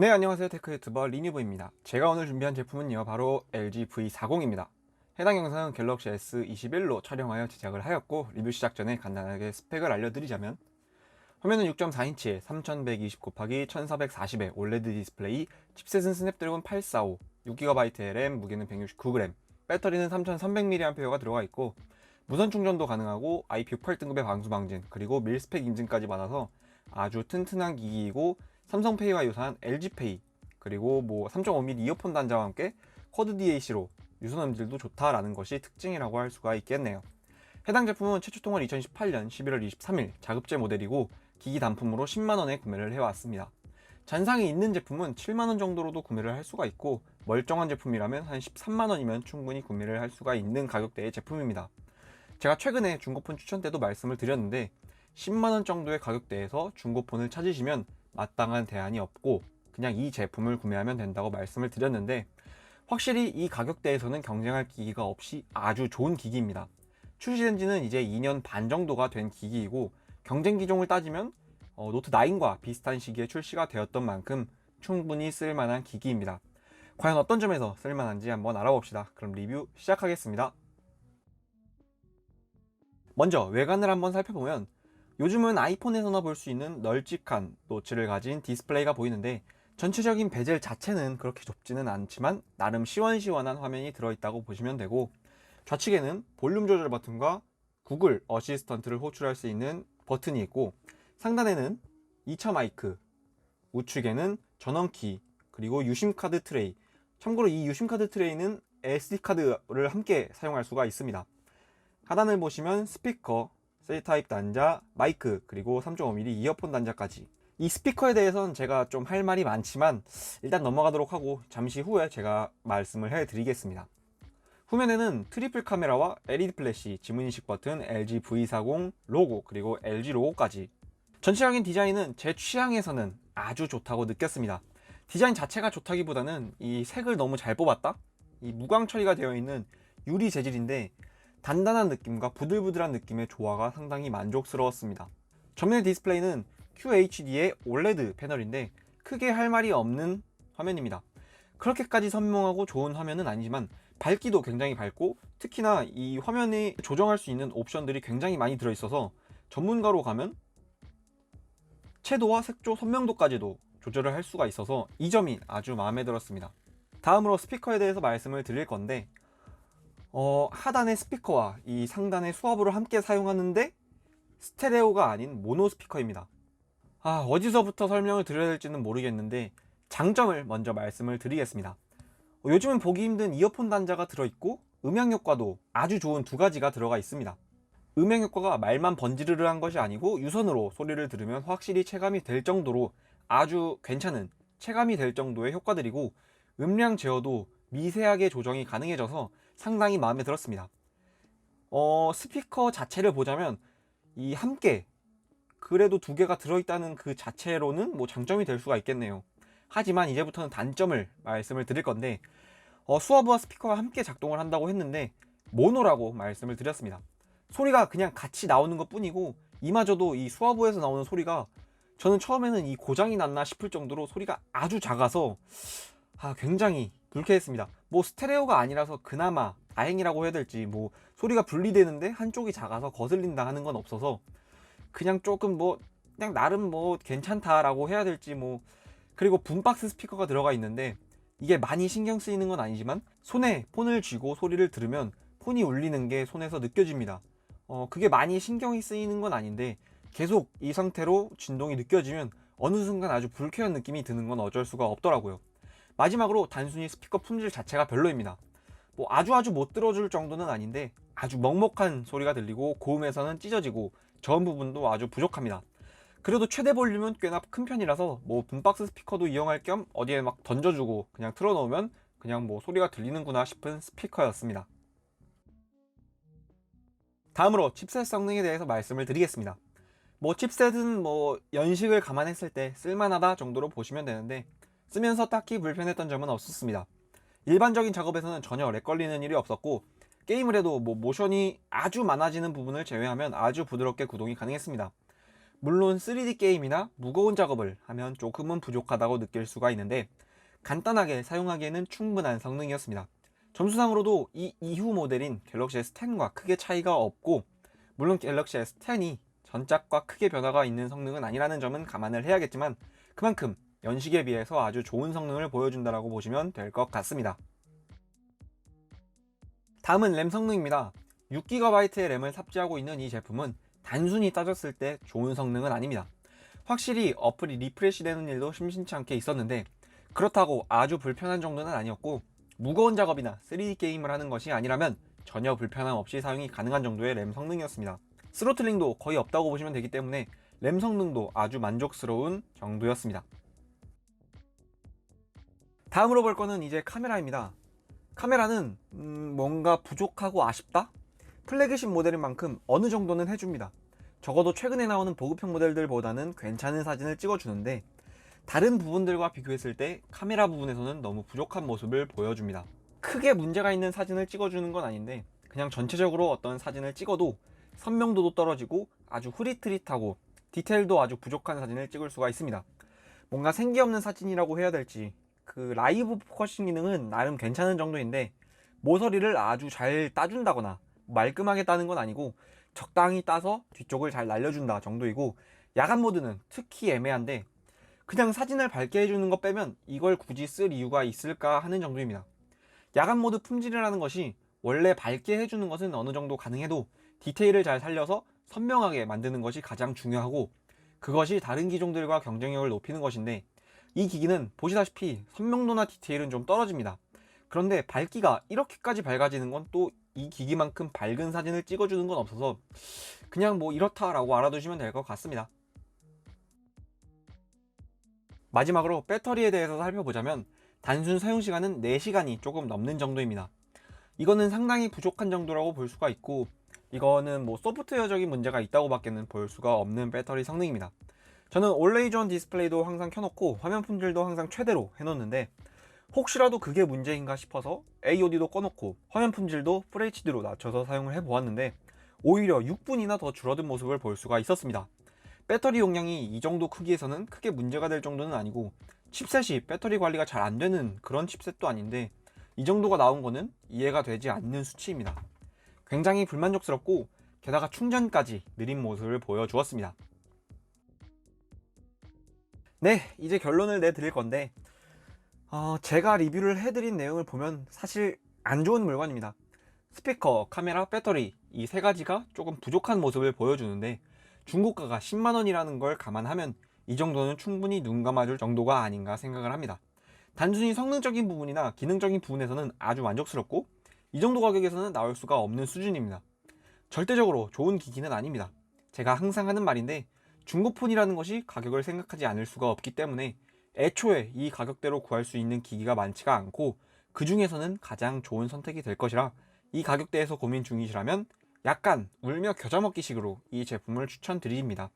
네 안녕하세요. 테크 유튜버 리니브입니다. 제가 오늘 준비한 제품은요 바로 LG V40입니다. 해당 영상은 갤럭시 S21로 촬영하여 제작을 하였고 리뷰 시작 전에 간단하게 스펙을 알려드리자면 화면은 6.4인치에 3120 곱하기 1440의 OLED 디스플레이 칩셋은 스냅드래곤 845 6GB RAM 무게는 169g 배터리는 3300mAh가 들어가 있고 무선 충전도 가능하고 IP68 등급의 방수 방진 그리고 밀스펙 인증까지 받아서 아주 튼튼한 기기이고 삼성페이와 유사한 LG페이 그리고 뭐 3.5mm 이어폰 단자와 함께 쿼드 DAC로 유선 음질도 좋다라는 것이 특징이라고 할 수가 있겠네요. 해당 제품은 최초 통을 2018년 11월 23일 자급제 모델이고 기기 단품으로 10만원에 구매를 해왔습니다. 잔상이 있는 제품은 7만원 정도로도 구매를 할 수가 있고 멀쩡한 제품이라면 한 13만원이면 충분히 구매를 할 수가 있는 가격대의 제품입니다. 제가 최근에 중고폰 추천 때도 말씀을 드렸는데 10만원 정도의 가격대에서 중고폰을 찾으시면 마땅한 대안이 없고 그냥 이 제품을 구매하면 된다고 말씀을 드렸는데 확실히 이 가격대에서는 경쟁할 기기가 없이 아주 좋은 기기입니다. 출시된 지는 이제 2년 반 정도가 된 기기이고 경쟁 기종을 따지면 어, 노트 9과 비슷한 시기에 출시가 되었던 만큼 충분히 쓸만한 기기입니다. 과연 어떤 점에서 쓸만한지 한번 알아봅시다. 그럼 리뷰 시작하겠습니다. 먼저 외관을 한번 살펴보면 요즘은 아이폰에서나 볼 수 있는 널찍한 노치를 가진 디스플레이가 보이는데 전체적인 베젤 자체는 그렇게 좁지는 않지만 나름 시원시원한 화면이 들어있다고 보시면 되고 좌측에는 볼륨 조절 버튼과 구글 어시스턴트를 호출할 수 있는 버튼이 있고 상단에는 2차 마이크 우측에는 전원키 그리고 유심카드 트레이. 참고로 이 유심카드 트레이는 SD카드를 함께 사용할 수가 있습니다. 하단을 보시면 스피커, 셀 타입 단자, 마이크, 그리고 3.5mm 이어폰 단자까지. 이 스피커에 대해서는 제가 좀 할 말이 많지만 일단 넘어가도록 하고 잠시 후에 제가 말씀을 해드리겠습니다. 후면에는 트리플 카메라와 LED 플래시, 지문인식 버튼, LG V40 로고, 그리고 LG 로고까지. 전체적인 디자인은 제 취향에서는 아주 좋다고 느꼈습니다. 디자인 자체가 좋다기보다는 이 색을 너무 잘 뽑았다? 이 무광 처리가 되어 있는 유리 재질인데 단단한 느낌과 부들부들한 느낌의 조화가 상당히 만족스러웠습니다. 전면의 디스플레이는 QHD의 OLED 패널인데 크게 할 말이 없는 화면입니다. 그렇게까지 선명하고 좋은 화면은 아니지만 밝기도 굉장히 밝고 특히나 이 화면에 조정할 수 있는 옵션들이 굉장히 많이 들어있어서 전문가로 가면 채도와 색조 선명도까지도 조절을 할 수가 있어서 이 점이 아주 마음에 들었습니다. 다음으로 스피커에 대해서 말씀을 드릴 건데 어, 하단의 스피커와 이 상단의 수화부를 함께 사용하는데 스테레오가 아닌 모노 스피커입니다. 아, 어디서부터 설명을 드려야 될지는 모르겠는데 장점을 먼저 말씀을 드리겠습니다. 어, 요즘은 보기 힘든 이어폰 단자가 들어있고 음향 효과도 아주 좋은 두 가지가 들어가 있습니다. 음향 효과가 말만 번지르르 한 것이 아니고 유선으로 소리를 들으면 확실히 체감이 될 정도로 아주 괜찮은 체감이 될 정도의 효과들이고 음량 제어도 미세하게 조정이 가능해져서 상당히 마음에 들었습니다. 어, 스피커 자체를 보자면 이 함께 그래도 두 개가 들어있다는 그 자체로는 뭐 장점이 될 수가 있겠네요. 하지만 이제부터는 단점을 말씀을 드릴 건데 어, 수어브와 스피커가 함께 작동을 한다고 했는데 모노라고 말씀을 드렸습니다. 소리가 그냥 같이 나오는 것 뿐이고 이마저도 이 수어브에서 나오는 소리가 저는 처음에는 이 고장이 났나 싶을 정도로 소리가 아주 작아서 아, 굉장히 불쾌했습니다. 뭐 스테레오가 아니라서 그나마 다행이라고 해야 될지 뭐 소리가 분리되는데 한쪽이 작아서 거슬린다 하는 건 없어서 그냥 조금 뭐 그냥 나름 뭐 괜찮다라고 해야 될지 뭐 그리고 붐박스 스피커가 들어가 있는데 이게 많이 신경 쓰이는 건 아니지만 손에 폰을 쥐고 소리를 들으면 폰이 울리는 게 손에서 느껴집니다. 어 그게 많이 신경이 쓰이는 건 아닌데 계속 이 상태로 진동이 느껴지면 어느 순간 아주 불쾌한 느낌이 드는 건 어쩔 수가 없더라고요. 마지막으로 단순히 스피커 품질 자체가 별로입니다. 뭐 아주 아주 못 들어줄 정도는 아닌데 아주 먹먹한 소리가 들리고 고음에서는 찢어지고 저음 부분도 아주 부족합니다. 그래도 최대 볼륨은 꽤나 큰 편이라서 뭐 붐박스 스피커도 이용할 겸 어디에 막 던져주고 그냥 틀어놓으면 그냥 뭐 소리가 들리는구나 싶은 스피커였습니다. 다음으로 칩셋 성능에 대해서 말씀을 드리겠습니다. 뭐 칩셋은 뭐 연식을 감안했을 때 쓸만하다 정도로 보시면 되는데 쓰면서 딱히 불편했던 점은 없었습니다. 일반적인 작업에서는 전혀 렉 걸리는 일이 없었고 게임을 해도 뭐 모션이 아주 많아지는 부분을 제외하면 아주 부드럽게 구동이 가능했습니다. 물론 3D 게임이나 무거운 작업을 하면 조금은 부족하다고 느낄 수가 있는데 간단하게 사용하기에는 충분한 성능이었습니다. 점수상으로도 이 이후 모델인 갤럭시 S10과 크게 차이가 없고 물론 갤럭시 S10이 전작과 크게 변화가 있는 성능은 아니라는 점은 감안을 해야겠지만 그만큼 연식에 비해서 아주 좋은 성능을 보여준다라고 보시면 될 것 같습니다. 다음은 램 성능입니다. 6GB의 램을 탑재하고 있는 이 제품은 단순히 따졌을 때 좋은 성능은 아닙니다. 확실히 어플이 리프레시 되는 일도 심심치 않게 있었는데 그렇다고 아주 불편한 정도는 아니었고 무거운 작업이나 3D 게임을 하는 것이 아니라면 전혀 불편함 없이 사용이 가능한 정도의 램 성능이었습니다. 스로틀링도 거의 없다고 보시면 되기 때문에 램 성능도 아주 만족스러운 정도였습니다. 다음으로 볼 거는 이제 카메라입니다. 카메라는 음, 뭔가 부족하고 아쉽다? 플래그십 모델인 만큼 어느 정도는 해줍니다. 적어도 최근에 나오는 보급형 모델들보다는 괜찮은 사진을 찍어주는데 다른 부분들과 비교했을 때 카메라 부분에서는 너무 부족한 모습을 보여줍니다. 크게 문제가 있는 사진을 찍어주는 건 아닌데 그냥 전체적으로 어떤 사진을 찍어도 선명도도 떨어지고 아주 흐릿흐릿하고 디테일도 아주 부족한 사진을 찍을 수가 있습니다. 뭔가 생기 없는 사진이라고 해야 될지 그 라이브 포커싱 기능은 나름 괜찮은 정도인데 모서리를 아주 잘 따준다거나 말끔하게 따는 건 아니고 적당히 따서 뒤쪽을 잘 날려준다 정도이고 야간 모드는 특히 애매한데 그냥 사진을 밝게 해주는 것 빼면 이걸 굳이 쓸 이유가 있을까 하는 정도입니다. 야간 모드 품질이라는 것이 원래 밝게 해주는 것은 어느 정도 가능해도 디테일을 잘 살려서 선명하게 만드는 것이 가장 중요하고 그것이 다른 기종들과 경쟁력을 높이는 것인데 이 기기는 보시다시피 선명도나 디테일은 좀 떨어집니다. 그런데 밝기가 이렇게까지 밝아지는 건 또 이 기기만큼 밝은 사진을 찍어주는 건 없어서 그냥 뭐 이렇다라고 알아두시면 될 것 같습니다. 마지막으로 배터리에 대해서 살펴보자면 단순 사용 시간은 4시간이 조금 넘는 정도입니다. 이거는 상당히 부족한 정도라고 볼 수가 있고 이거는 뭐 소프트웨어적인 문제가 있다고 밖에는 볼 수가 없는 배터리 성능입니다. 저는 올레이존 디스플레이도 항상 켜놓고 화면 품질도 항상 최대로 해놓는데 혹시라도 그게 문제인가 싶어서 AOD도 꺼놓고 화면 품질도 FHD로 낮춰서 사용을 해보았는데 오히려 6분이나 더 줄어든 모습을 볼 수가 있었습니다. 배터리 용량이 이 정도 크기에서는 크게 문제가 될 정도는 아니고 칩셋이 배터리 관리가 잘 안 되는 그런 칩셋도 아닌데 이 정도가 나온 거는 이해가 되지 않는 수치입니다. 굉장히 불만족스럽고 게다가 충전까지 느린 모습을 보여주었습니다. 네, 이제 결론을 내드릴 건데 어, 제가 리뷰를 해드린 내용을 보면 사실 안 좋은 물건입니다. 스피커, 카메라, 배터리 이 세 가지가 조금 부족한 모습을 보여주는데 중고가가 10만 원이라는 걸 감안하면 이 정도는 충분히 눈 감아줄 정도가 아닌가 생각을 합니다. 단순히 성능적인 부분이나 기능적인 부분에서는 아주 만족스럽고 이 정도 가격에서는 나올 수가 없는 수준입니다. 절대적으로 좋은 기기는 아닙니다. 제가 항상 하는 말인데 중고폰이라는 것이 가격을 생각하지 않을 수가 없기 때문에 애초에 이 가격대로 구할 수 있는 기기가 많지가 않고 그 중에서는 가장 좋은 선택이 될 것이라 이 가격대에서 고민 중이시라면 약간 울며 겨자 먹기 식으로 이 제품을 추천드립니다.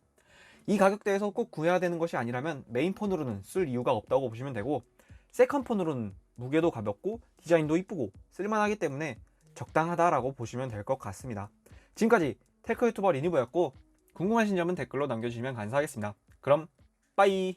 이 가격대에서 꼭 구해야 되는 것이 아니라면 메인폰으로는 쓸 이유가 없다고 보시면 되고 세컨폰으로는 무게도 가볍고 디자인도 이쁘고 쓸만하기 때문에 적당하다라고 보시면 될 것 같습니다. 지금까지 테크 유튜버 리니버였고 궁금하신 점은 댓글로 남겨주시면 감사하겠습니다. 그럼 빠이